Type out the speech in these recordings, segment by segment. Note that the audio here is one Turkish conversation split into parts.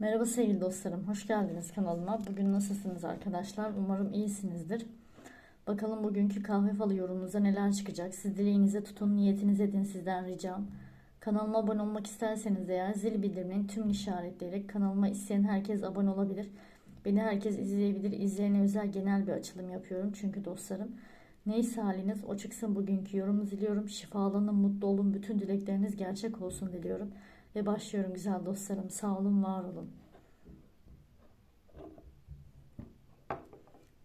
Merhaba sevgili dostlarım, hoş geldiniz kanalıma. Bugün nasılsınız arkadaşlar? Umarım iyisinizdir. Bakalım bugünkü kahve falı yorumunuza neler çıkacak? Siz dileğinize tutun, niyetinize edin sizden ricam. Kanalıma abone olmak isterseniz eğer zil bildirimini tüm işaretleyerek kanalıma isteyen herkes abone olabilir. Beni herkes izleyebilir. İzleyene özel genel bir açılım yapıyorum çünkü dostlarım. Neyse haliniz o çıksın bugünkü yorumu diliyorum. Şifalanın, mutlu olun, bütün dilekleriniz gerçek olsun diliyorum. Ve başlıyorum güzel dostlarım. Sağ olun, var olun.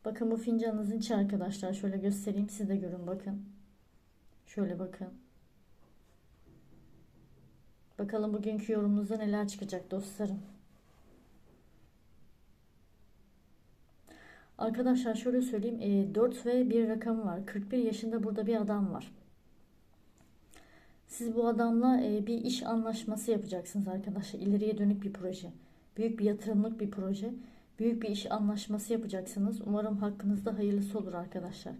Bakın bu fincanınızın içi arkadaşlar. Şöyle göstereyim siz de görün bakın. Şöyle bakın. Bakalım bugünkü yorumunuzda neler çıkacak dostlarım. Arkadaşlar şöyle söyleyeyim. 4 ve 1 rakamı var. 41 yaşında burada bir adam var. Siz bu adamla bir iş anlaşması yapacaksınız arkadaşlar. İleriye dönük bir proje. Büyük bir yatırımlık bir proje. Büyük bir iş anlaşması yapacaksınız. Umarım hakkınızda hayırlısı olur arkadaşlar.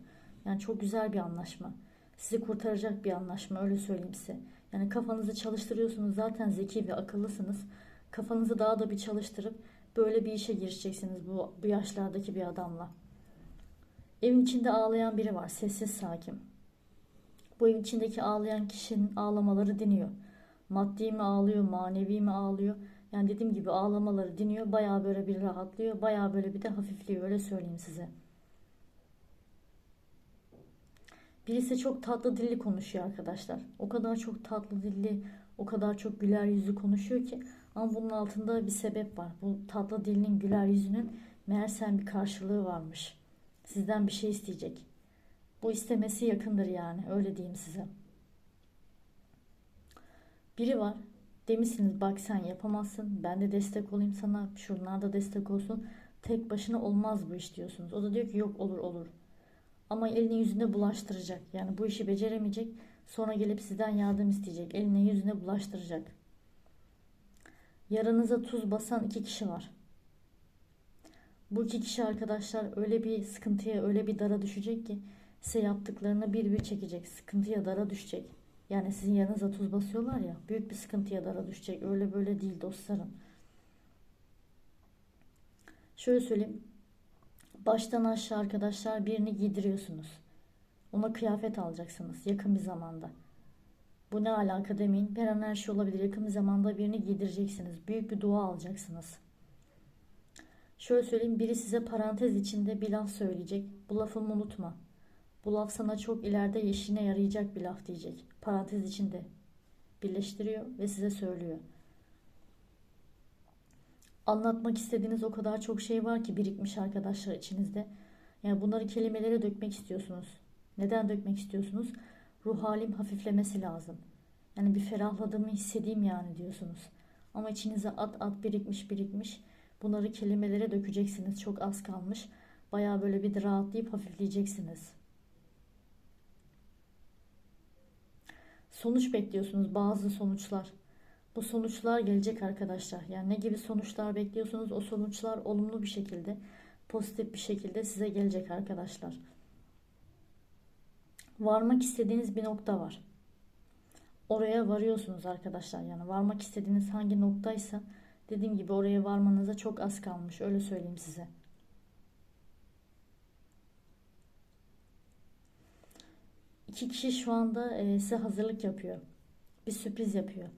Yani çok güzel bir anlaşma. Sizi kurtaracak bir anlaşma öyle söyleyeyim size. Yani kafanızı çalıştırıyorsunuz zaten zeki ve akıllısınız. Kafanızı daha da bir çalıştırıp böyle bir işe girişeceksiniz bu, bu yaşlardaki bir adamla. Evin içinde ağlayan biri var sessiz sakin. Bu evin içindeki ağlayan kişinin ağlamaları diniyor. Maddi mi ağlıyor, manevi mi ağlıyor? Yani dediğim gibi ağlamaları diniyor. Bayağı böyle bir rahatlıyor. Bayağı böyle bir de hafifliyor. Öyle söyleyeyim size. Birisi çok tatlı dilli konuşuyor arkadaşlar. O kadar çok tatlı dilli, o kadar çok güler yüzlü konuşuyor ki. Ama bunun altında bir sebep var. Bu tatlı dilinin, güler yüzünün meğersem bir karşılığı varmış. Sizden bir şey isteyecek. Bu istemesi yakındır yani. Öyle diyeyim size. Biri var. Demişsiniz bak sen yapamazsın. Ben de destek olayım sana. Şunlar da destek olsun. Tek başına olmaz bu iş diyorsunuz. O da diyor ki yok olur olur. Ama elini yüzüne bulaştıracak. Yani bu işi beceremeyecek. Sonra gelip sizden yardım isteyecek. Eline yüzüne bulaştıracak. Yaranıza tuz basan iki kişi var. Bu iki kişi arkadaşlar öyle bir sıkıntıya, öyle bir dara düşecek ki size yaptıklarını bir bir çekecek. Sıkıntıya, dara düşecek. Yani sizin yanınıza tuz basıyorlar ya. Büyük bir sıkıntıya dara düşecek. Öyle böyle değil dostlarım. Şöyle söyleyeyim. Baştan aşağı arkadaşlar birini giydiriyorsunuz. Ona kıyafet alacaksınız yakın bir zamanda. Bu ne alaka demeyin. Her an her şey olabilir. Yakın bir zamanda birini giydireceksiniz. Büyük bir dua alacaksınız. Şöyle söyleyeyim. Biri size parantez içinde bir laf söyleyecek. Bu lafımı unutma. Bu laf sana çok ileride işine yarayacak bir laf diyecek. Parantez içinde birleştiriyor ve size söylüyor. Anlatmak istediğiniz o kadar çok şey var ki birikmiş arkadaşlar içinizde. Yani bunları kelimelere dökmek istiyorsunuz. Neden dökmek istiyorsunuz? Ruh halim hafiflemesi lazım. Yani bir ferahladığımı hissedeyim yani diyorsunuz. Ama içinize at at birikmiş birikmiş. Bunları kelimelere dökeceksiniz. Çok az kalmış. Baya böyle bir rahatlayıp hafifleyeceksiniz. Sonuç bekliyorsunuz bazı sonuçlar. Bu sonuçlar gelecek arkadaşlar. Yani ne gibi sonuçlar bekliyorsunuz? O sonuçlar olumlu bir şekilde, pozitif bir şekilde size gelecek arkadaşlar. Varmak istediğiniz bir nokta var. Oraya varıyorsunuz arkadaşlar. Yani varmak istediğiniz hangi noktaysa dediğim gibi oraya varmanıza çok az kalmış. Öyle söyleyeyim size. İki kişi şu anda e, size hazırlık yapıyor. Bir sürpriz yapıyor.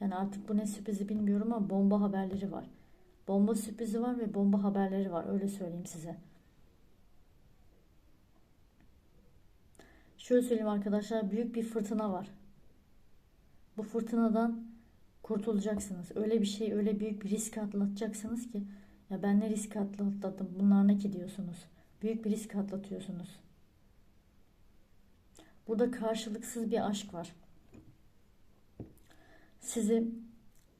Yani artık bu ne sürprizi bilmiyorum ama bomba haberleri var. Bomba sürprizi var ve bomba haberleri var. Öyle söyleyeyim size. Şöyle söyleyeyim arkadaşlar. Büyük bir fırtına var. Bu fırtınadan kurtulacaksınız. Öyle bir şey, öyle büyük bir risk atlatacaksınız ki ya ben ne risk atlattım bunlar ne ki diyorsunuz. Büyük bir risk atlatıyorsunuz. Burada karşılıksız bir aşk var. Sizi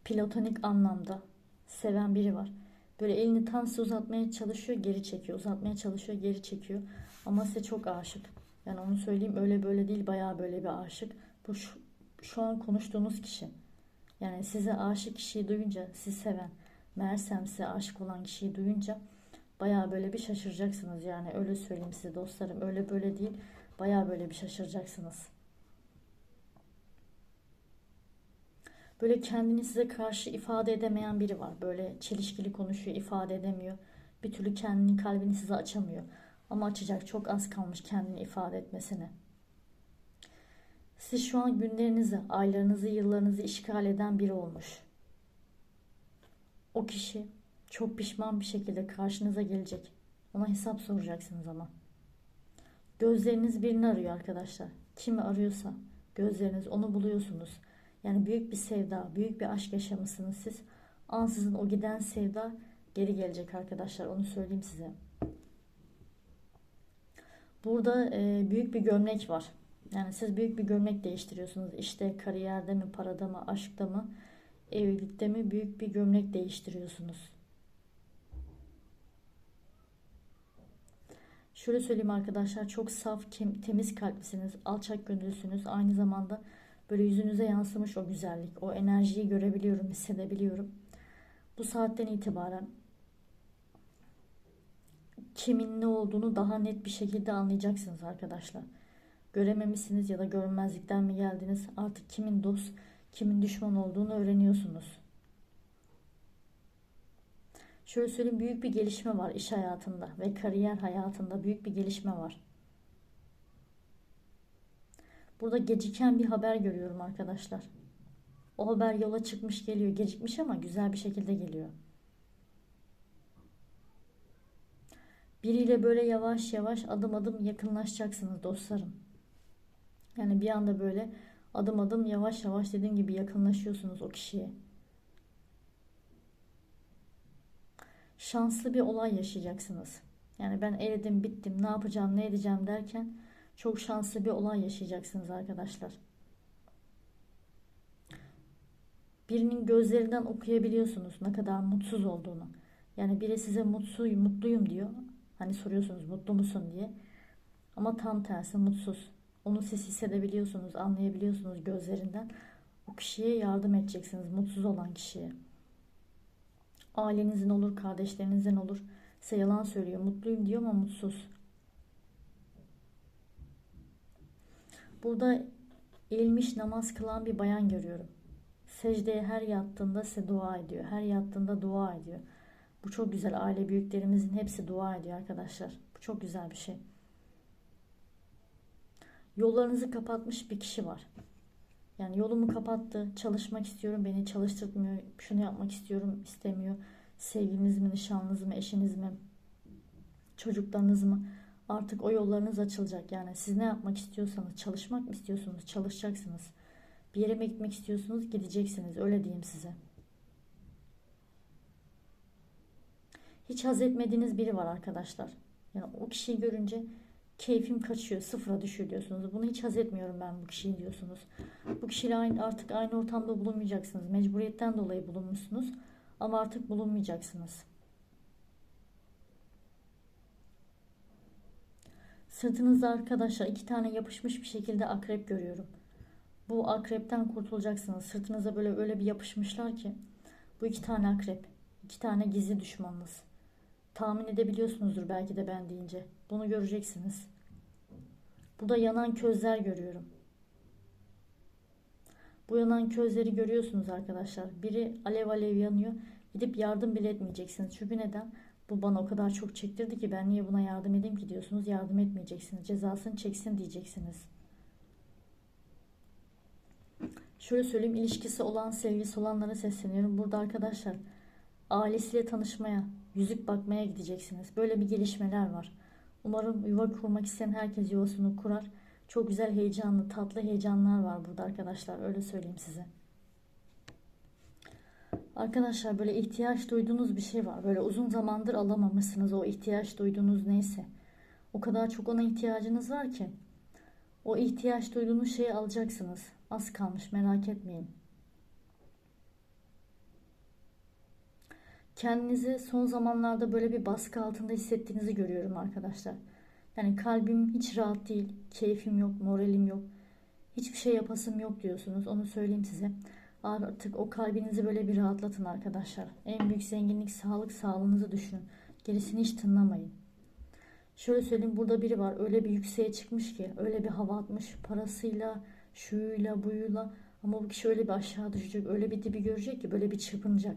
platonik anlamda seven biri var. Böyle elini tam size uzatmaya çalışıyor, geri çekiyor. Uzatmaya çalışıyor, geri çekiyor. Ama size çok aşık. Yani onu söyleyeyim öyle böyle değil, bayağı böyle bir aşık. Bu şu, şu an konuştuğunuz kişi. Yani size aşık kişiyi duyunca, sizi seven, meğersem size aşık olan kişiyi duyunca bayağı böyle bir şaşıracaksınız. Yani öyle söyleyeyim size dostlarım. Öyle böyle değil. Bayağı böyle bir şaşıracaksınız. Böyle kendini size karşı ifade edemeyen biri var. Böyle çelişkili konuşuyor, ifade edemiyor. Bir türlü kendini, kalbini size açamıyor. Ama açacak çok az kalmış kendini ifade etmesine. Siz şu an günlerinizi, aylarınızı, yıllarınızı işgal eden biri olmuş. O kişi çok pişman bir şekilde karşınıza gelecek. Ona hesap soracaksınız ama. Gözleriniz birini arıyor arkadaşlar. Kimi arıyorsa gözleriniz onu buluyorsunuz. Yani büyük bir sevda, büyük bir aşk yaşamışsınız siz. Ansızın o giden sevda geri gelecek arkadaşlar. Onu söyleyeyim size. Burada e, büyük bir gömlek var. Yani siz büyük bir gömlek değiştiriyorsunuz. İşte kariyerde mi, parada mı, aşkta mı, evlilikte mi büyük bir gömlek değiştiriyorsunuz. Şöyle söyleyeyim arkadaşlar çok saf, temiz kalplisiniz, alçak gönüllüsünüz. Aynı zamanda böyle yüzünüze yansımış o güzellik, o enerjiyi görebiliyorum, hissedebiliyorum. Bu saatten itibaren kimin ne olduğunu daha net bir şekilde anlayacaksınız arkadaşlar. Görememişsiniz ya da görünmezlikten mi geldiniz? Artık kimin dost, kimin düşman olduğunu öğreniyorsunuz. Şöyle söyleyeyim büyük bir gelişme var iş hayatında ve kariyer hayatında büyük bir gelişme var. Burada geciken bir haber görüyorum arkadaşlar. O haber yola çıkmış geliyor. Gecikmiş ama güzel bir şekilde geliyor. Biriyle böyle yavaş yavaş adım adım yakınlaşacaksınız dostlarım. Yani bir anda böyle adım adım yavaş yavaş dediğim gibi yakınlaşıyorsunuz o kişiye. Şanslı bir olay yaşayacaksınız. Yani ben eridim, bittim, ne yapacağım, ne edeceğim derken çok şanslı bir olay yaşayacaksınız arkadaşlar. Birinin gözlerinden okuyabiliyorsunuz ne kadar mutsuz olduğunu. Yani biri size mutsuz, mutluyum diyor. Hani soruyorsunuz mutlu musun diye. Ama tam tersi mutsuz. Onu siz hissedebiliyorsunuz, anlayabiliyorsunuz gözlerinden. O kişiye yardım edeceksiniz, mutsuz olan kişiye. Ailenizin olur, kardeşlerinizin olur. Size yalan söylüyor, mutluyum diyor ama mutsuz. Burada eğilmiş namaz kılan bir bayan görüyorum. Secdeye her yattığında size dua ediyor. Her yattığında dua ediyor. Bu çok güzel. Aile büyüklerimizin hepsi dua ediyor arkadaşlar. Bu çok güzel bir şey. Yollarınızı kapatmış bir kişi var. Yani yolumu kapattı. Çalışmak istiyorum. Beni çalıştırmıyor. Şunu yapmak istiyorum. istemiyor. Sevgiliniz mi, nişanlınız mı, eşiniz mi, çocuklarınız mı? Artık o yollarınız açılacak. Yani siz ne yapmak istiyorsanız, çalışmak mı istiyorsunuz, çalışacaksınız. Bir yere mi gitmek istiyorsunuz, gideceksiniz. Öyle diyeyim size. Hiç haz etmediğiniz biri var arkadaşlar. Yani o kişiyi görünce keyfim kaçıyor, sıfıra düşüyor diyorsunuz. Bunu hiç haz etmiyorum ben bu kişiyi diyorsunuz. Bu kişiyle aynı, artık aynı ortamda bulunmayacaksınız. Mecburiyetten dolayı bulunmuşsunuz. Ama artık bulunmayacaksınız. Sırtınızda arkadaşlar iki tane yapışmış bir şekilde akrep görüyorum. Bu akrepten kurtulacaksınız. Sırtınıza böyle öyle bir yapışmışlar ki. Bu iki tane akrep. iki tane gizli düşmanınız. Tahmin edebiliyorsunuzdur belki de ben deyince. Bunu göreceksiniz. Burada yanan közler görüyorum. Bu yanan közleri görüyorsunuz arkadaşlar. Biri alev alev yanıyor. Gidip yardım bile etmeyeceksiniz. Çünkü neden? Bu bana o kadar çok çektirdi ki ben niye buna yardım edeyim ki diyorsunuz. Yardım etmeyeceksiniz. Cezasını çeksin diyeceksiniz. Şöyle söyleyeyim ilişkisi olan sevgisi olanlara sesleniyorum. Burada arkadaşlar ailesiyle tanışmaya, yüzük bakmaya gideceksiniz. Böyle bir gelişmeler var. Umarım yuva kurmak isteyen herkes yuvasını kurar. Çok güzel heyecanlı, tatlı heyecanlar var burada arkadaşlar. Öyle söyleyeyim size. Arkadaşlar böyle ihtiyaç duyduğunuz bir şey var. Böyle uzun zamandır alamamışsınız o ihtiyaç duyduğunuz neyse. O kadar çok ona ihtiyacınız var ki. O ihtiyaç duyduğunuz şeyi alacaksınız. Az kalmış merak etmeyin. Kendinizi son zamanlarda böyle bir baskı altında hissettiğinizi görüyorum arkadaşlar. Yani kalbim hiç rahat değil, keyfim yok, moralim yok. Hiçbir şey yapasım yok diyorsunuz. Onu söyleyeyim size. Artık o kalbinizi böyle bir rahatlatın arkadaşlar. En büyük zenginlik sağlık, sağlığınızı düşünün. Gerisini hiç tınlamayın. Şöyle söyleyeyim burada biri var öyle bir yükseğe çıkmış ki öyle bir hava atmış parasıyla, şuyuyla, buyuyla Ama bu kişi öyle bir aşağı düşecek, öyle bir dibi görecek ki böyle bir çırpınacak.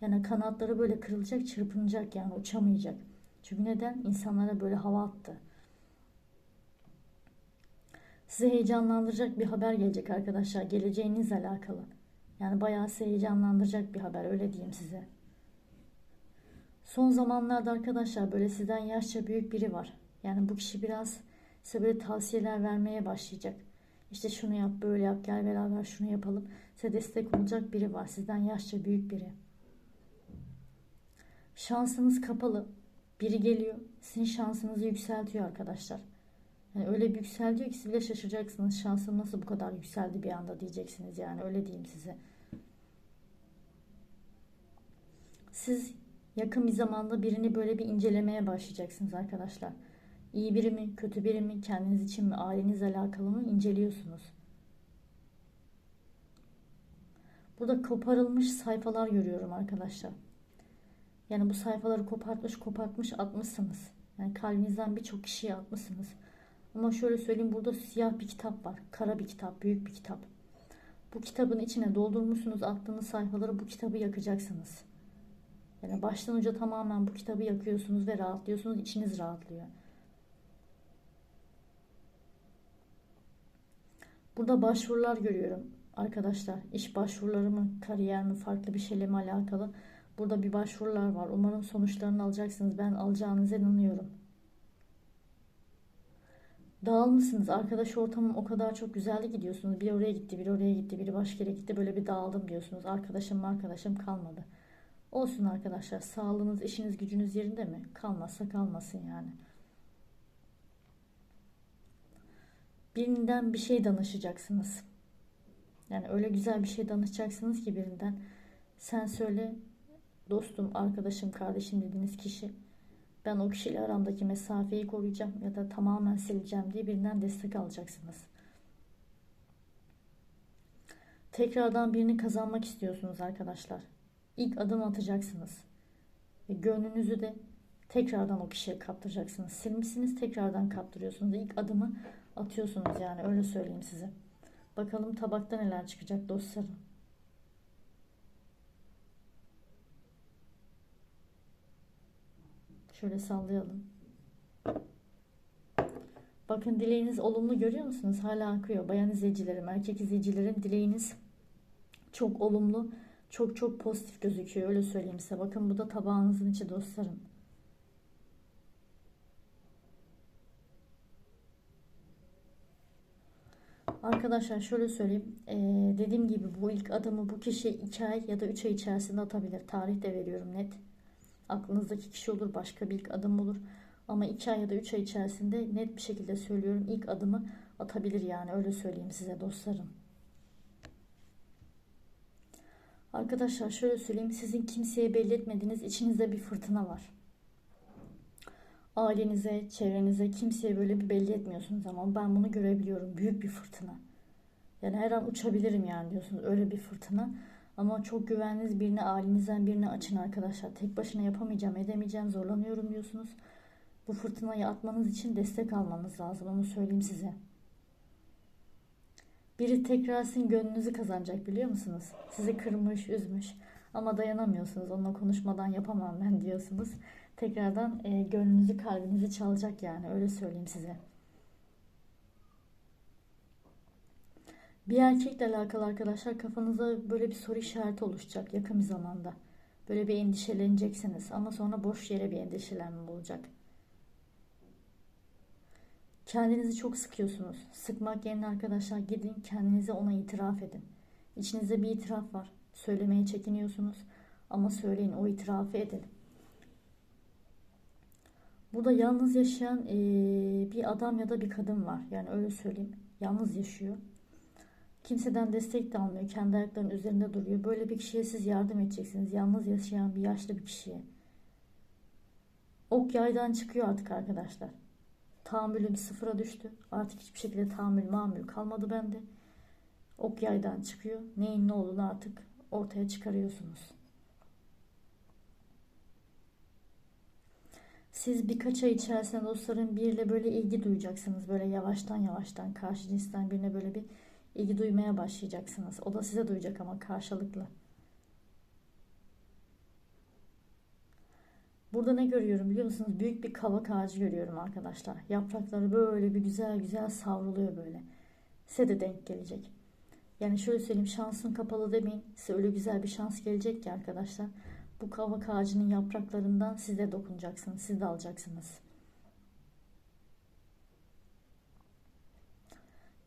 Yani kanatları böyle kırılacak, çırpınacak yani uçamayacak. Çünkü neden? İnsanlara böyle hava attı. Sizi heyecanlandıracak bir haber gelecek arkadaşlar. Geleceğinizle alakalı. Yani bayağı sizi heyecanlandıracak bir haber öyle diyeyim size. Son zamanlarda arkadaşlar böyle sizden yaşça büyük biri var. Yani bu kişi biraz size böyle tavsiyeler vermeye başlayacak. İşte şunu yap, böyle yap, gel beraber şunu yapalım. Size destek olacak biri var. Sizden yaşça büyük biri. Şansınız kapalı. Biri geliyor. Sizin şansınızı yükseltiyor arkadaşlar. Yani öyle bir yükseltiyor ki siz bile şaşıracaksınız. Şansım nasıl bu kadar yükseldi bir anda diyeceksiniz yani öyle diyeyim size. Siz yakın bir zamanda birini böyle bir incelemeye başlayacaksınız arkadaşlar. İyi biri mi, kötü biri mi, kendiniz için mi, ailenizle alakalı mı inceliyorsunuz. Burada koparılmış sayfalar görüyorum arkadaşlar. Yani bu sayfaları kopartmış kopartmış atmışsınız. Yani kalbinizden birçok kişiye atmışsınız. Ama şöyle söyleyeyim burada siyah bir kitap var. Kara bir kitap, büyük bir kitap. Bu kitabın içine doldurmuşsunuz attığınız sayfaları bu kitabı yakacaksınız. Yani baştan uca tamamen bu kitabı yakıyorsunuz ve rahatlıyorsunuz. içiniz rahatlıyor. Burada başvurular görüyorum arkadaşlar. İş başvuruları mı, kariyer mi, farklı bir şeyle mi alakalı? Burada bir başvurular var. Umarım sonuçlarını alacaksınız. Ben alacağınıza inanıyorum. Dağılmışsınız. Arkadaş ortamım o kadar çok güzeldi gidiyorsunuz. Biri oraya gitti, biri oraya gitti, biri başka yere gitti. Böyle bir dağıldım diyorsunuz. Arkadaşım arkadaşım kalmadı. Olsun arkadaşlar. Sağlığınız, işiniz, gücünüz yerinde mi? Kalmazsa kalmasın yani. Birinden bir şey danışacaksınız. Yani öyle güzel bir şey danışacaksınız ki birinden. Sen söyle dostum, arkadaşım, kardeşim dediğiniz kişi ben o kişiyle aramdaki mesafeyi koruyacağım ya da tamamen sileceğim diye birinden destek alacaksınız. Tekrardan birini kazanmak istiyorsunuz arkadaşlar. İlk adım atacaksınız. Ve gönlünüzü de tekrardan o kişiye kaptıracaksınız. Silmişsiniz tekrardan kaptırıyorsunuz. İlk adımı atıyorsunuz yani öyle söyleyeyim size. Bakalım tabakta neler çıkacak dostlarım. Şöyle sallayalım. Bakın dileğiniz olumlu görüyor musunuz? Hala akıyor. Bayan izleyicilerim, erkek izleyicilerim dileğiniz çok olumlu, çok çok pozitif gözüküyor. Öyle söyleyeyim size. Bakın bu da tabağınızın içi dostlarım. Arkadaşlar şöyle söyleyeyim. Ee, dediğim gibi bu ilk adımı bu kişi 2 ay ya da 3 ay içerisinde atabilir. Tarih de veriyorum net. Aklınızdaki kişi olur, başka bir ilk adım olur. Ama 2 ay ya da 3 ay içerisinde net bir şekilde söylüyorum ilk adımı atabilir yani öyle söyleyeyim size dostlarım. Arkadaşlar şöyle söyleyeyim sizin kimseye belli etmediğiniz içinizde bir fırtına var. Ailenize, çevrenize kimseye böyle bir belli etmiyorsunuz ama ben bunu görebiliyorum. Büyük bir fırtına. Yani her an uçabilirim yani diyorsunuz öyle bir fırtına. Ama çok güveniniz birine, ailenizden birine açın arkadaşlar. Tek başına yapamayacağım, edemeyeceğim, zorlanıyorum diyorsunuz. Bu fırtınayı atmanız için destek almanız lazım. Onu söyleyeyim size. Biri tekrar sizin gönlünüzü kazanacak biliyor musunuz? Sizi kırmış, üzmüş. Ama dayanamıyorsunuz. Onunla konuşmadan yapamam ben diyorsunuz. Tekrardan e, gönlünüzü, kalbinizi çalacak yani. Öyle söyleyeyim size. Bir erkekle alakalı arkadaşlar kafanıza böyle bir soru işareti oluşacak yakın bir zamanda. Böyle bir endişeleneceksiniz ama sonra boş yere bir endişelenme olacak. Kendinizi çok sıkıyorsunuz. Sıkmak yerine arkadaşlar gidin kendinize ona itiraf edin. İçinizde bir itiraf var. Söylemeye çekiniyorsunuz ama söyleyin o itirafı edin. Burada yalnız yaşayan bir adam ya da bir kadın var. Yani öyle söyleyeyim. Yalnız yaşıyor. Kimseden destek de almıyor. Kendi ayaklarının üzerinde duruyor. Böyle bir kişiye siz yardım edeceksiniz. Yalnız yaşayan bir yaşlı bir kişiye. Ok yaydan çıkıyor artık arkadaşlar. Tahammülüm sıfıra düştü. Artık hiçbir şekilde tahammül mamül kalmadı bende. Ok yaydan çıkıyor. Neyin ne olduğunu artık ortaya çıkarıyorsunuz. Siz birkaç ay içerisinde dostların biriyle böyle ilgi duyacaksınız. Böyle yavaştan yavaştan karşı cinsten birine böyle bir ilgi duymaya başlayacaksınız. O da size duyacak ama karşılıklı. Burada ne görüyorum biliyor musunuz? Büyük bir kavak ağacı görüyorum arkadaşlar. Yaprakları böyle bir güzel güzel savruluyor böyle. Size de denk gelecek. Yani şöyle söyleyeyim şansın kapalı demeyin. Size öyle güzel bir şans gelecek ki arkadaşlar. Bu kavak ağacının yapraklarından siz de dokunacaksınız. Siz de alacaksınız.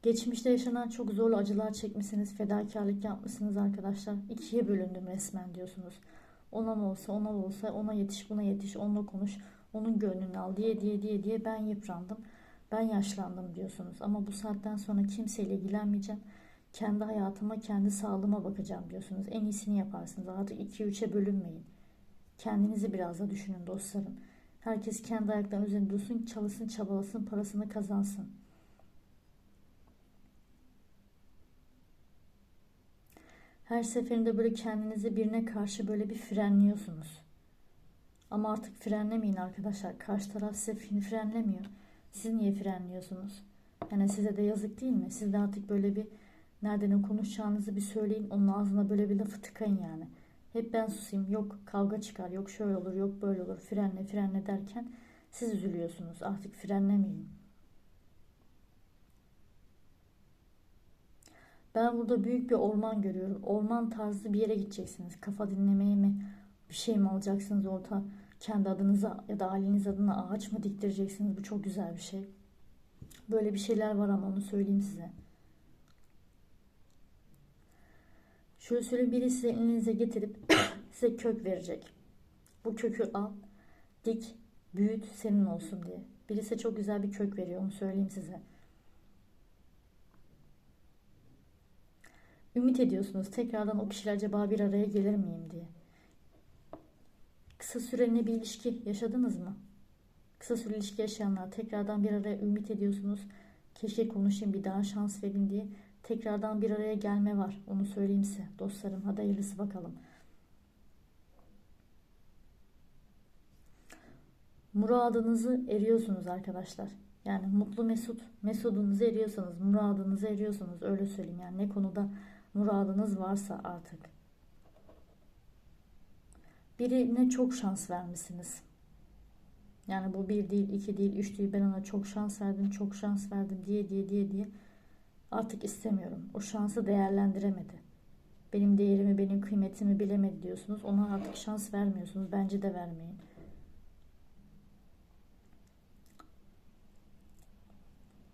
Geçmişte yaşanan çok zorlu acılar çekmişsiniz. Fedakarlık yapmışsınız arkadaşlar. İkiye bölündüm resmen diyorsunuz. Ona mı olsa ona mı olsa ona yetiş buna yetiş onunla konuş. Onun gönlünü al diye diye diye diye ben yıprandım. Ben yaşlandım diyorsunuz. Ama bu saatten sonra kimseyle ilgilenmeyeceğim. Kendi hayatıma, kendi sağlığıma bakacağım diyorsunuz. En iyisini yaparsınız. Artık 2-3'e bölünmeyin. Kendinizi biraz da düşünün dostlarım. Herkes kendi ayaklarının üzerinde dursun, çalışsın, çabalasın, parasını kazansın. Her seferinde böyle kendinizi birine karşı böyle bir frenliyorsunuz. Ama artık frenlemeyin arkadaşlar. Karşı taraf size frenlemiyor. Siz niye frenliyorsunuz? Yani size de yazık değil mi? Siz de artık böyle bir nereden konuşacağınızı bir söyleyin. Onun ağzına böyle bir lafı tıkayın yani. Hep ben susayım. Yok kavga çıkar. Yok şöyle olur. Yok böyle olur. Frenle frenle derken siz üzülüyorsunuz. Artık frenlemeyin. Ben burada büyük bir orman görüyorum. Orman tarzı bir yere gideceksiniz. Kafa dinlemeye mi? Bir şey mi alacaksınız orta? Kendi adınıza ya da aileniz adına ağaç mı diktireceksiniz? Bu çok güzel bir şey. Böyle bir şeyler var ama onu söyleyeyim size. Şöyle söyleyeyim biri size elinize getirip size kök verecek. Bu kökü al, dik, büyüt, senin olsun diye. Birisi çok güzel bir kök veriyor onu söyleyeyim size. Ümit ediyorsunuz tekrardan o kişiler acaba bir araya gelir miyim diye. Kısa süreli bir ilişki yaşadınız mı? Kısa süreli ilişki yaşayanlar tekrardan bir araya ümit ediyorsunuz. Keşke konuşayım bir daha şans verin diye. Tekrardan bir araya gelme var. Onu söyleyeyim size dostlarım. Hadi hayırlısı bakalım. Muradınızı eriyorsunuz arkadaşlar. Yani mutlu mesut, mesudunuzu eriyorsanız, muradınızı eriyorsunuz. Öyle söyleyeyim yani ne konuda muradınız varsa artık. Birine çok şans vermişsiniz. Yani bu bir değil, iki değil, üç değil. Ben ona çok şans verdim, çok şans verdim diye diye diye diye. Artık istemiyorum. O şansı değerlendiremedi. Benim değerimi, benim kıymetimi bilemedi diyorsunuz. Ona artık şans vermiyorsunuz. Bence de vermeyin.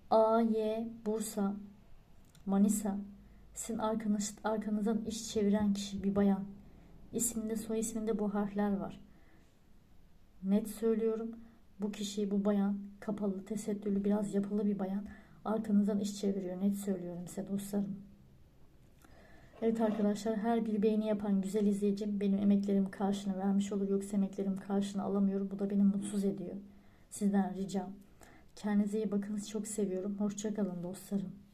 A, Y, Bursa, Manisa, sizin arkanız, arkanızdan iş çeviren kişi bir bayan. İsminde soy isminde bu harfler var. Net söylüyorum. Bu kişi bu bayan kapalı, tesettürlü, biraz yapılı bir bayan. Arkanızdan iş çeviriyor. Net söylüyorum size dostlarım. Evet arkadaşlar her bir beğeni yapan güzel izleyicim benim emeklerim karşını vermiş olur. Yoksa emeklerim karşını alamıyorum. Bu da beni mutsuz ediyor. Sizden ricam. Kendinize iyi bakınız. Çok seviyorum. Hoşçakalın dostlarım.